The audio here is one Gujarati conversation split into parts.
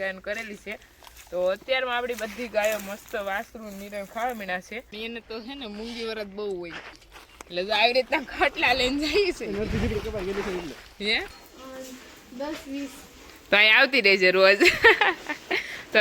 ગાયન કરેલી છે. તો અત્યારમાં આપણી બધી ગાયો મસ્ત વાસરું નીરણ ખાવા મીણા છે. એને તો છે ને મૂંગી વરત બહુ હોય. એટલે તો આવી રીતના ખાટલા લઈને જઈએ છે. હે દસ વીસ. તો અહીં આવતી રહેજે રોજ. તો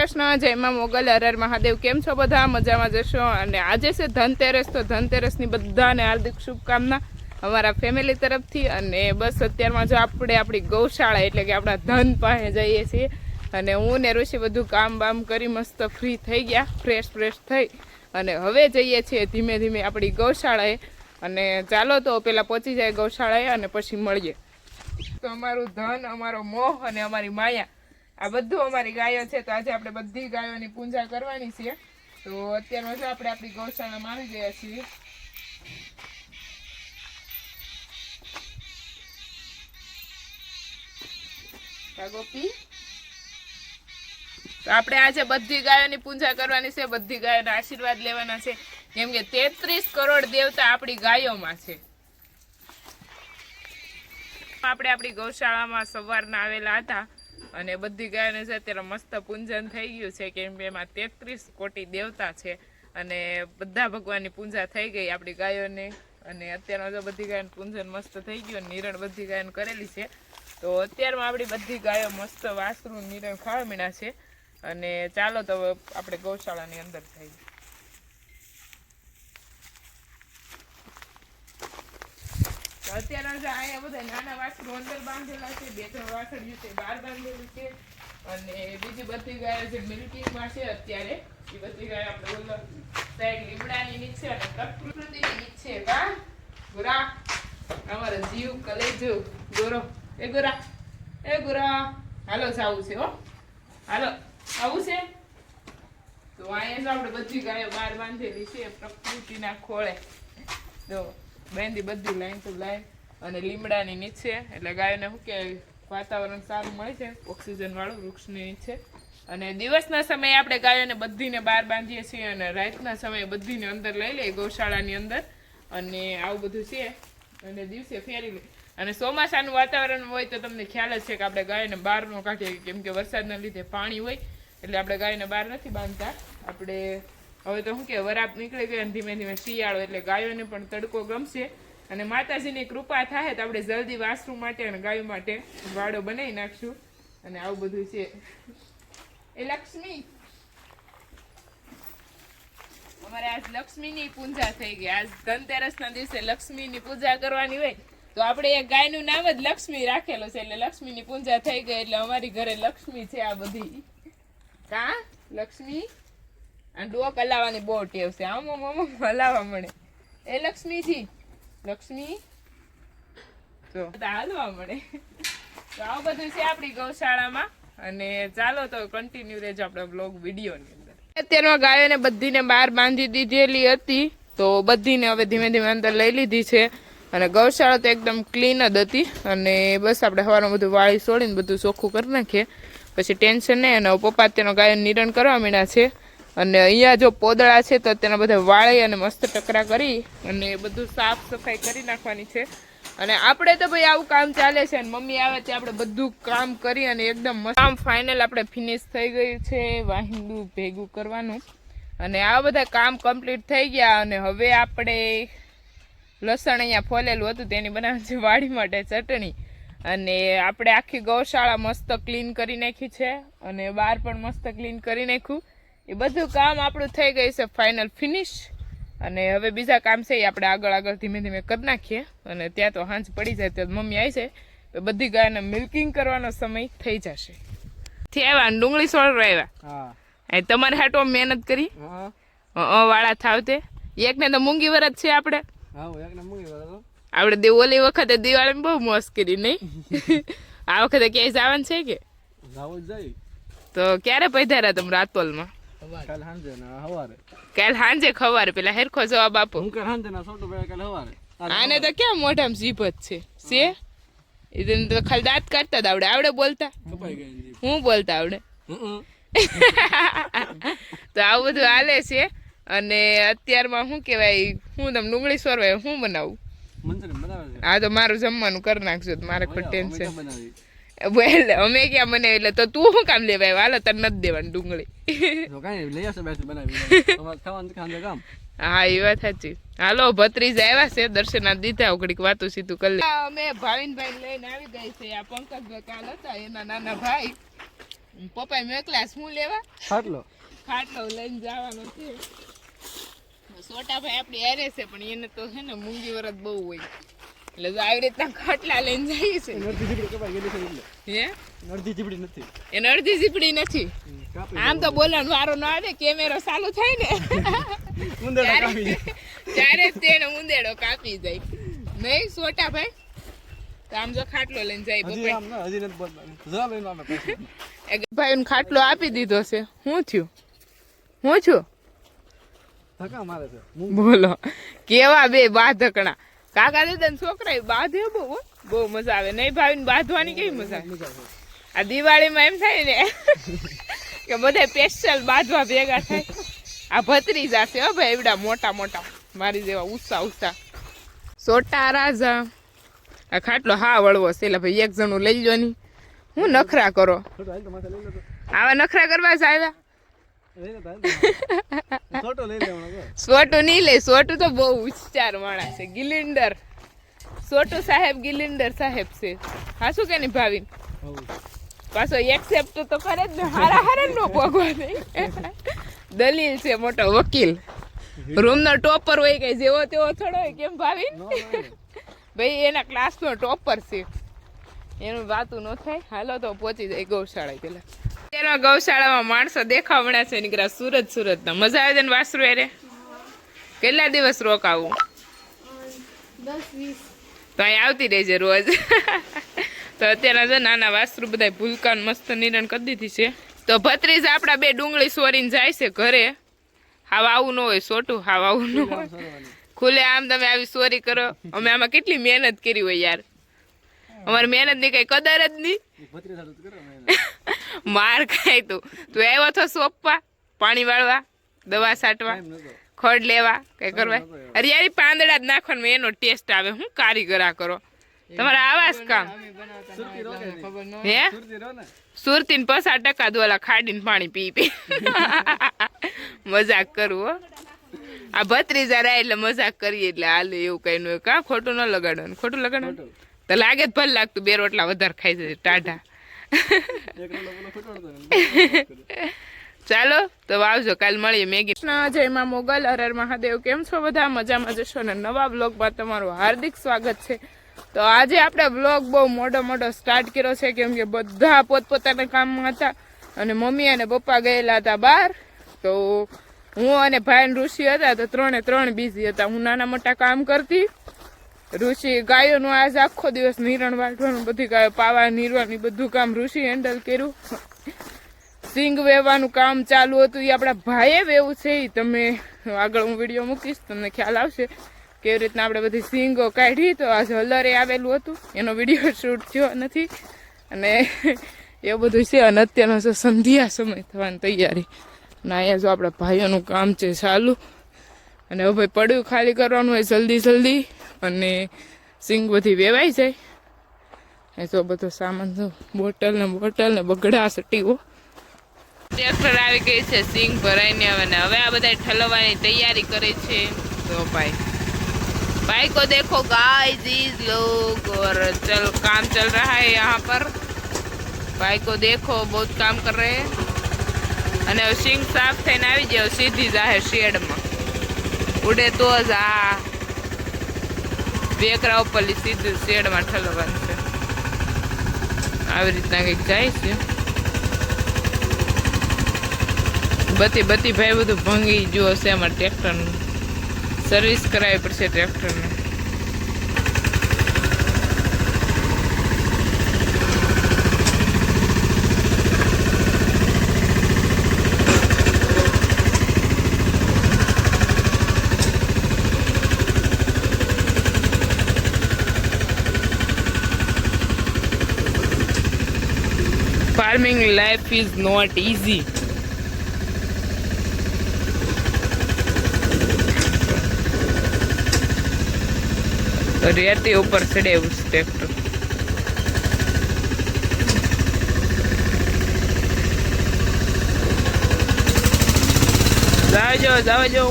કૃષ્ણ જયમાં મોગલ હરર મહાદેવ કેમ છો બધા? મજામાં જશો? અને આજે છે ધનતેરસ, તો ધનતેરસની બધાને હાર્દિક શુભકામના અમારા ફેમિલી તરફથી. અને બસ અત્યારમાં જો આપણે આપણી ગૌશાળા એટલે કે આપણા ધન પાસે જઈએ છીએ. અને હું ને ઋષિ બધું કામ બામ કરી મસ્ત ફ્રી થઈ ગયા ફ્રેશ ફ્રેશ થઈ. અને હવે જઈએ છીએ ધીમે ધીમે આપણી ગૌશાળાએ. અને ચાલો તો પહેલાં પહોંચી જાય ગૌશાળાએ અને પછી મળીએ. તો અમારું ધન, અમારો મોહ અને અમારી માયા આ બધું અમારી ગાયો છે, તો આજે આપણે બધી ગાયોની પૂજા કરવાની છે. તો અત્યારમાં જો આપણે આપણી ગૌશાળામાં આવી ગયા છીએ. ગોપી? તો આપણે આજે બધી ગાયોની પૂજા કરવાની છે, બધી ગાયોના આશીર્વાદ લેવાના છે. કેમ કે તેત્રીસ કરોડ દેવતા આપણી ગાયોમાં છે. આપણે આપણી ગૌશાળામાં સવારના આવેલા હતા. અને બધી ગાયોને છે અત્યારે મસ્ત પૂંજન થઈ ગયું છે, કેમ કે એમાં તેત્રીસ કોટી દેવતા છે. અને બધા ભગવાનની પૂજા થઈ ગઈ આપણી ગાયોને. અને અત્યારમાં જો બધી ગાયોનું પૂંજન મસ્ત થઈ ગયું, નિરણ બધી ગાયોને કરેલી છે. તો અત્યારમાં આપણી બધી ગાયો મસ્ત વાસરું નિરણ ખાવા મીણા છે. અને ચાલો તો આપણે ગૌશાળાની અંદર જઈએ. અત્યારે અહીંયા બધા નાના વાસણો અંદર બાંધેલા છે, બે ત્રણ વાસણ છે, બહાર બાંધેલું છે. અને બીજી બધી ગાયો જે મિલ્કિંગમાં છે અત્યારે, એ બધી ગાયો આપણે બોલો સાહેબ લીમડાની નીચે અને પ્રકૃતિની નીચે કા ગુરા, અમારો જીવ કલેજો. ગોરો. એ ગોરા. એ ગોરા. હાલો જાવું છે, હો. હાલો, આવું છે? તો અહીંયા આપણે બધી ગાયો બહાર બાંધેલી છે, પ્રકૃતિના ખોળે. જો. બેંદી બધી લાઈન ટુ લાઈન અને લીમડાની નીચે. એટલે ગાયોને શું કે વાતાવરણ સારું મળે છે. ઓક્સિજન વાળું વૃક્ષની નીચે. અને દિવસના સમયે આપણે ગાયોને બધીને બહાર બાંધીએ છીએ અને રાતના સમયે બધીને અંદર લઈ લઈએ ગૌશાળાની અંદર. અને આવું બધું છે. અને દિવસે ફેરી લઈએ. અને ચોમાસાનું વાતાવરણ હોય તો તમને ખ્યાલ જ છે કે આપણે ગાયને બહાર ન કાઢીએ. કેમ કે વરસાદના લીધે પાણી હોય. એટલે આપણે ગાયને બહાર નથી બાંધતા. આપણે હવે તો શું કે, વરાપ નીકળી ગયો ધીમે ધીમે શિયાળો એટલે ગાયોને પણ તડકો ગમશે. અને માતાજીની કૃપા થાય તો આપણે જલ્દી વાસરું માટે અને ગાયો માટે વાડો બનાવી નાખશું. અને આવું બધું છે. એ લક્ષ્મી. અમારે આજ લક્ષ્મીની પૂજા થઈ ગઈ. આજ ધનતેરસના દિવસે લક્ષ્મીની પૂજા કરવાની હોય તો આપણે એ ગાયનું નામ જ લક્ષ્મી રાખેલું છે એટલે લક્ષ્મીની પૂજા થઈ ગઈ એટલે અમારી ઘરે લક્ષ્મી છે આ બધી. કા? લક્ષ્મી? અને ડોક હલાવવાની બહુ ટેવ છે. આમ આમ આમ હલાવવા મળે. એ લક્ષ્મીજી. લક્ષ્મી. જો. તો હાલવા મળે. તો આવું બધું છે આપણી ગૌશાળામાં. અને ચાલો તો કન્ટિન્યુ રહેજો આપણો બ્લોગ વિડીયોની અંદર. અત્યારમાં ગાયોને બધીને બહાર બાંધી દીધેલી હતી. તો બધીને હવે ધીમે ધીમે અંદર લઈ લીધી છે. અને ગૌશાળા તો એકદમ ક્લીન જ હતી. અને બસ આપણે હવાનું બધું વાળી છોડીને બધું ચોખ્ખું કરી નાખીએ. પછી ટેન્શન નહીં. અને પપ્પા તેનો ગાયો નિરણ કરવા માંડ્યા છે. અને અહીંયા જો પોદળા છે તો તેના બધા વાળી અને મસ્ત ટકરા કરી અને બધું સાફ સફાઈ કરી નાખવાની છે. અને આપણે તો ભાઈ આવું કામ ચાલે છે અને મમ્મી આવે ત્યાં આપણે બધું કામ કરી અને એકદમ મસ્ત કામ ફાઇનલ આપણે ફિનિશ થઈ ગયું છે, વાહિંદુ ભેગું કરવાનું. અને આ બધા કામ કમ્પ્લીટ થઈ ગયા અને હવે આપણે લસણ અહીંયા ફોલેલું હતું, તેની બનાવે છે વાડી માટે ચટણી. અને આપણે આખી ગૌશાળા મસ્ત ક્લીન કરી નાખી છે અને બહાર પણ મસ્ત ક્લીન કરી નાખ્યું. એ બધું કામ આપણું થઈ ગયું છે ફાઇનલ ફિનિશ અને હવે બીજા કામ છે એ આપણે આગળ આગળ ધીમે ધીમે કરી નાખીએ. અને ત્યાં તો હાંજ પડી જાય ત્યાં મમ્મી આવી છે તો બધી ગાયને મિલ્કિંગ કરવાનો સમય થઈ જશે. થી આવ્યા ડુંગળી સોળ આવ્યા. હા. એ તમારે હાટો મહેનત કરી. વાળા થાવ તે એકને તો મૂંગી વરત છે આપણે. આપણે દે ઓલી વખતે દિવાળીમાં બહુ મોસ કરી નહીં? આ વખતે ક્યાંય જવાનું છે કે? તો ક્યારે પધાર્યા તમે રાતોલમાં? કાલ ને સાંજે ખવારે પેલા હેરખો જવાબ આપો. હું કાલ સાંજે ના છોટું ભાઈ કાલ હવારે આને તો કેમ મોઢામાં જીભ જ છે? છે? એને તો ખાલી દાંત કાઢતા જ આવડે. આવડે બોલતા? હું બોલતા આવડે? તો આવું બધું હાલે છે. અને અત્યારમાં શું કહેવાય? હું તમે ડુંગળી સોરવાય હું બનાવું? આ તો મારું જમવાનું કરી નાખજો તો મારે કોઈ ટેન્શન તો અમે ક્યાં મને એટલે તો તું શું કામ લેવાય હાલો તને નથી દેવાની ડુંગળી લઈ આવશે બનાવી કામ હા એ વાત સાચી હાલો ભત્રીજા આવ્યા છે દર્શના દીધા ઘડીક વાતો સીધું કરી લે અમે ભાવિનભાઈ લઈને આવી ગઈ છે આ પંકજભાઈ કાલ હતા એના નાના ભાઈ પપ્પાએ મેકલા શું લેવા ખાટલો ખાટલો લઈને જવાનો છે સોટાભાઈ આપણી હારે છે પણ એને તો છે ને મૂંગી વરત બહુ હોય એટલે જો આવી રીતના ખાટલા લઈને જઈએ છે. અડધી ઝીપડી કપાઈ ગયેલી છે એટલે. હે? અડધી ઝીપડી નથી. એને અડધી ઝીપડી નથી. આમ તો બોલવાનું વારો ન આવે કેમેરો ચાલુ થાય ને. ઉંદેડો કાપી ત્યારે તેને ઉંદેડો કાપી જાય. નહીં સોટા ભાઈ તો આમ જો ખાટલો લઈને જાય પપ્પા આમ ના હજી નથી લઈને ખાટલો આપી દીધો છે. હું થયું? હું છું? ધક્કા મારે છે. બોલો. કેવા બે બાધકણા. કાકા દાદા છોકરા બાંધે બહુ. બહુ મજા આવે. નહીં ભાવીને બાંધવાની કેવી મજા આવે? આ દિવાળીમાં એમ થાય ને કે બધા સ્પેશિયલ બાંધવા ભેગા થાય. આ ભત્રી જશે હો ભાઈ એવડા મોટા મોટા. મારી જેવા ઉત્સાહ ઉત્સાહ. સોટા રાજા. આ ખાટલો હા વળવો છે. એટલે ભાઈ એક જણું લઈ લો ની. હું નખરા કરો. આવા નખરા કરવા જ આવ્યા? સોટું નહીં લે સોટું તો બહુ ઉચ્ચાર માણસ છે ગિલિન્ડર. સોટુ સાહેબ ગિલિન્ડર સાહેબ છે. હા શું કે નહીં ભાવિન? પાછો એક્સેપ્ટ તો કરે જ ને હારા હારા નો ભગવાન દલીલ છે મોટો વકીલ. રૂમ નો ટોપર હોય કે જેવો તેવો થોડો હોય કેમ ભાવિન. ભાઈ એના ક્લાસ નો ટોપર છે. એનું વાતું ન થાય. હાલો તો પહોંચી જાય ગૌશાળા પેલા. તેના ગૌશાળામાં માણસો દેખાવ મળ્યા છે નીકળ્યા સુરત સુરત ના મજા આવે છે ને વાસરું એરે કેટલા દિવસ રોકાવું? તો અહીં આવતી રહેજે રોજ. તો અત્યારે છે નાના વાસરું બધા ભૂલકાન મસ્ત નિરણ કરી દીધી છે. તો ભત્રીજ આપણા બે ડુંગળી સોરીને જાય છે ઘરે. હાવ આવું ન હોય સોટું, હાવ આવું ન હોય. ખુલે આમ તમે આવી સોરી કરો. અમે આમાં કેટલી મહેનત કરી હોય યાર. અમારી મહેનતની કઈ કદર જ નહીં. માર ખાય તું. તું આવ્યો છો સોપવા પાણી વાળવા દવા છાંટવા ખડ લેવા કઈ કરવા. અરે યાર પાંદડા જ નાખવાનું એનો ટેસ્ટ આવે. હું કારીગરા કરો? તમારા આવા જ કામ? હે સુરતી ને? સુરતી પસાર ટકા દોલા ખાડીને પાણી પી પી. મજાક કરું હો. આ ભત્રીજા રહ્યા એટલે મજાક કરીએ એટલે હાલે એવું કઈ નું કા ખોટું ન લગાડવાનું? ખોટું લગાડવાનું? તો લાગે જ ભલે લાગતું બે રોટલા વધારે ખાઈ જાય ટાઢા. ચાલો, તો આવજો, કાલ મળીએ, મેગી. કૃષ્ણ, જય માં મોગલ હરર મહાદેવ. કેમ છો બધા? મજામાં જશો ને? નવા બ્લોગમાં તમારું હાર્દિક સ્વાગત છે. તો આજે આપણે બ્લોગ બહુ મોટો મોટો સ્ટાર્ટ કર્યો છે, કેમ કે બધા પોતપોતાના કામમાં હતા અને મમ્મી અને પપ્પા ગયેલા હતા બહાર. તો હું અને ભાઈ ઋષિ હતા, તો ત્રણે ત્રણ બિઝી હતા. હું નાના મોટા કામ કરતી ઋષિ ગાયોનું આજ આખો દિવસ નિરણ વાટવાનું બધી ગાયો પાવા, નીરવાની, બધું કામ ઋષિ હેન્ડલ કર્યું. સિંગ વેવાનું કામ ચાલુ હતું. એ આપણા ભાઈએ વેવું છે. એ તમે આગળ હું વીડિયો મૂકીશ, તમને ખ્યાલ આવશે કેવી રીતના આપણે બધી સિંગો કાઢી. તો આ હલરે આવેલું હતું. એનો વીડિયો શૂટ થયો નથી. અને એ બધું છે. અને અત્યારનો છે સંધ્યા સમય થવાની તૈયારી. અને અહીંયા જો આપણા ભાઈઓનું કામ છે ચાલુ. અને હવે પડ્યું ખાલી કરવાનું હોય જલ્દી જલ્દી. અને સિંગ બધી વેવાઈ જાય. એ તો બધો સામાન તો બોટલ ને બોટલ ને બગડા સટીઓ. ટ્રેક્ટર આવી ગઈ છે સિંગ ભરાઈને હવે ને હવે આ બધા ઠલવવાની તૈયારી કરે છે. તો ભાઈ. બાઈકો દેખો ગાઈઝ ઇઝ લોગ ઓર ચલ કામ ચલ રહા હે યહાં પર. બાઈકો દેખો બહુ કામ કર રહે અને સિંગ સાફ થઈને આવી જાય સીધી જાહે શેડમાં. ઉડે તો જ આ વેકરા ઉપરલી સીધું શેડમાં ઠલવાનું છે. આવી રીતના કંઈક જાય છે. બધી બધી ભાઈ બધું ભંગી જુઓ હશે અમારે ટ્રેક્ટરનું. સર્વિસ કરાવી પડશે ટ્રેક્ટરને. Farming life is not easy રેતી ઉપર ચડે એવું ટ્રેક્ટર જાવજો જાવજો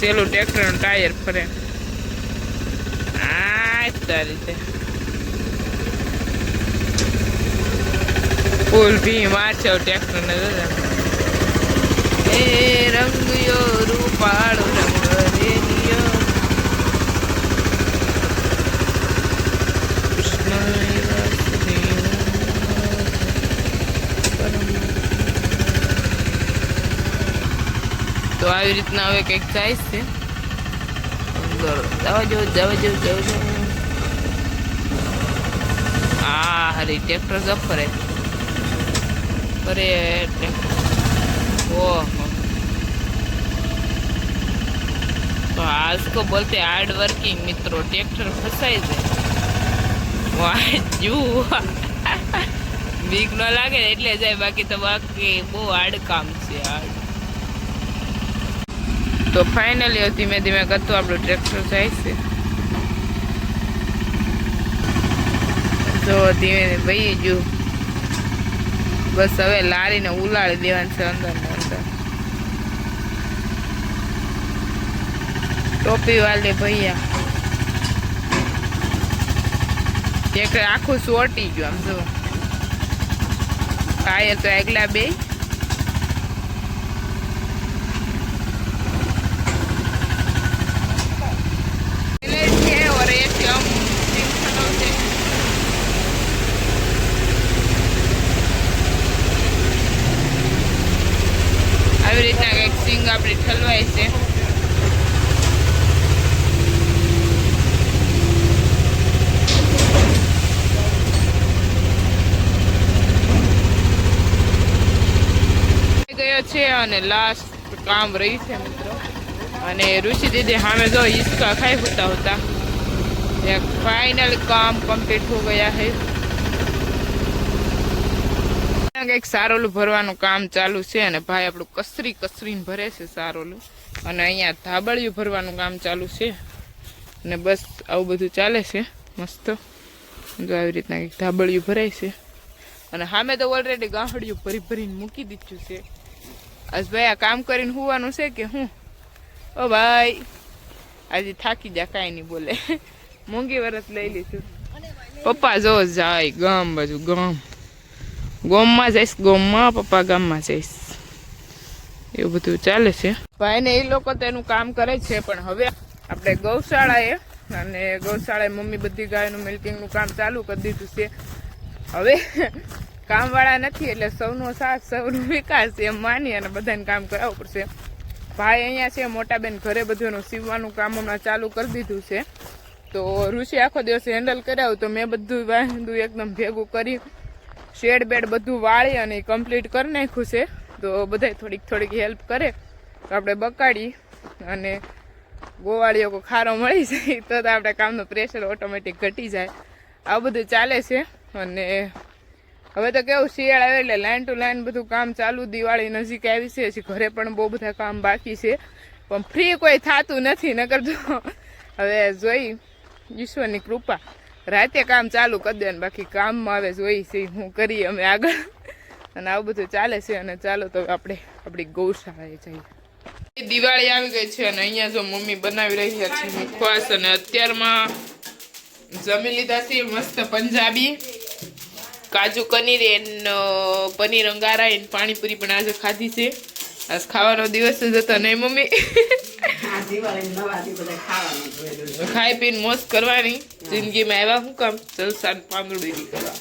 સેલું ટ્રેક્ટર ટાયર ફરે. આ રીતે ફૂલ ભી મારશે ટ્રેક્ટર ને એ રંગયો રૂપાળો રંગ તો આવી રીતના હવે કંઈક થાય છે. જવાજો જવાજો જવાજો આ હરી ટ્રેક્ટર ગપ કરે એટલે ઓહો તો બોલતે હાર્ડ વર્કિંગ મિત્રો ટ્રેક્ટર ફસાય છે વાહ જુઓ બીક ન લાગે એટલે જાય, બાકી તો બાકી બહુ હાર્ડ કામ છે હાર્ડ તો ફાઇનલી ધીમે ધીમે કરતું આપણું ટ્રેક્ટર જાય છે. તો ધીમે ભાઈ જુ બસ હવે લારીને ઉલાળી દેવાની છે અંદર ને અંદર. ટોપી વાલે ભૈયા. એક આખું સોટી ગયું આમ જો. ટાયર તો એકલા બે. રિંગ ઠલવાય છે. ગયો છે અને લાસ્ટ કામ રહી છે મિત્રો. અને ઋષિ દીદી સામે જો હિસ્કા ખાઈ હોતા હોતા. ફાઈનલ કામ કમ્પ્લીટ હો ગયા છે. કંઈક સારોલું ભરવાનું કામ ચાલુ છે અને ભાઈ આપણું કસરી કસરીને ભરે છે સારોલું. અને અહીંયા ધાબળિયું ભરવાનું કામ ચાલુ છે. અને બસ આવું બધું ચાલે છે. મસ્ત. જો આવી રીતના કંઈક ધાબળિયું ભરાય છે. અને સામે તો ઓલરેડી ગાંહડિયું ભરી ભરીને મૂકી દીધું છે. આજ ભાઈ આ કામ કરીને હોવાનું છે કે હું? ઓ ભાઈ, આજે થાકી જા, કાંઈ નહીં બોલે. મોંઘી વરસ લઈ લીધું. પપ્પા જો જાય ગામ બાજુ ગામ. ગામમાં જઈશ ગોમમાં પપ્પા ગામમાં જઈશ એવું બધું ચાલે છે. ભાઈ ને એ લોકો તેનું કામ કરે છે, પણ હવે આપણે ગૌશાળાએ અને ગૌશાળાએ મમ્મી બધી ગાયનું મિલ્કિંગનું કામ ચાલુ કરી દીધું છે. હવે કામવાળા નથી, એટલે સૌનો સાથ, સૌનો વિકાસ એમ માની અને બધાને કામ કરાવવું પડશે. ભાઈ અહીંયા છે, મોટા બેન ઘરે બધું સીવવાનું કામ હમણાં ચાલુ કરી દીધું છે. તો ઋષિ આખો દિવસ હેન્ડલ કરાવ્યું તો મેં બધું વાંધું એકદમ ભેગું કરી શેડ બેડ બધું વાળી અને કમ્પ્લીટ કરી નાખ્યું છે. તો બધાય થોડીક થોડીક હેલ્પ કરે. તો આપણે બકાડી અને ગોવાળીઓ ખારો મળી જાય, તો આપણા કામનું પ્રેશર ઓટોમેટિક ઘટી જાય. આવું બધું ચાલે છે અને હવે તો કેવું, શિયાળ આવે એટલે લાઈન ટુ લાઈન બધું કામ ચાલુ, દિવાળી નજીક આવી છે, હજી ઘરે પણ બહુ બધા કામ બાકી છે. પણ ફ્રી કોઈ થતું નથી, નકર તો હવે જોઈ ઈશ્વરની કૃપા. રાતે કામ ચાલુ કરી ને બાકી કામમાં આવે જોઈ છે હું કરી અમે આગળ. અને આવું બધું ચાલે છે, અને ચાલો તો આપણે આપણી ગૌશાળાએ જઈએ. દિવાળી આવી ગઈ છે, અને અહીંયા જો મમ્મી બનાવી રહ્યા છે મુખવાસ અને અત્યારમાં જમી લીધા છે મસ્ત પંજાબી. કાજુ પનીર એન પનીર અંગારા, એન પાણીપુરી પણ આજે ખાધી છે. આજ ખાવાનો દિવસ જ હતો નહીં મમ્મી. ખાઈ પીને મોજ કરવાની. જિંદગીમાં આવ્યા શું કામ? જલસાન પાંદડી કરવા.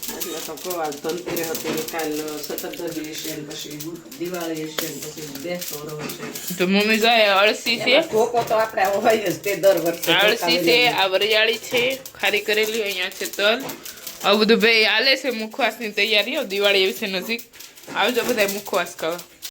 તો મમ્મી જાય અળસી છે. અળસી છે આ વરિયાળી છે ખારી કરેલી અહીંયા છે તલ. આવું બધું ભાઈ હાલે છે મુખવાસની તૈયારીઓ. દિવાળી એવી છે નજીક. આવજો બધા મુખવાસ ખાવા.